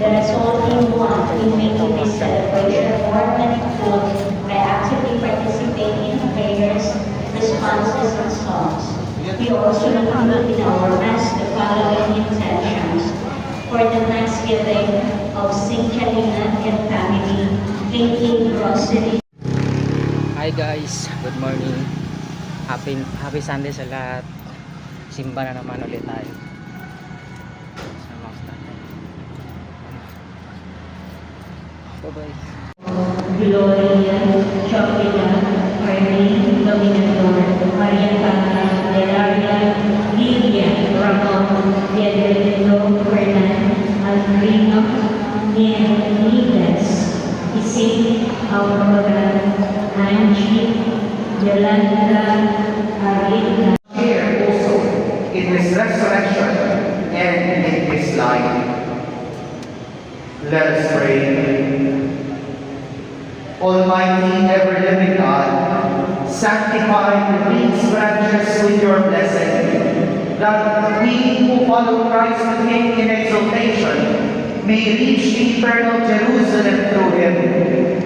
The resulting one in making this celebration more meaningful by actively participating in prayers, responses, and songs. We also include in our Mass the following intentions for the Thanksgiving of St. Helena and family, thinking Rosary Hi guys, good morning. Happy happy Sunday sa lahat. Simba na naman ulit tayo. Bye-bye. Gloria, Chopina, Arlene, Dominador, Maria Pata, Delaria, Lilia, Ramon, Diadelino, Fernan, Algrino, Nieves, Ising, Aurora, Angie, Yolanda, Arita, share also in his resurrection and in his life. Let us pray. Almighty, ever-living God, sanctify these branches with your blessing, that we who follow Christ the King in exaltation may reach the eternal Jerusalem through him,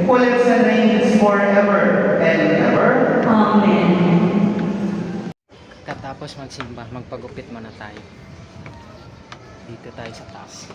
who lives and reigns forever and ever. Amen. Katapos magsimba, magpagupit muna tayo. Dito tayo sa taas.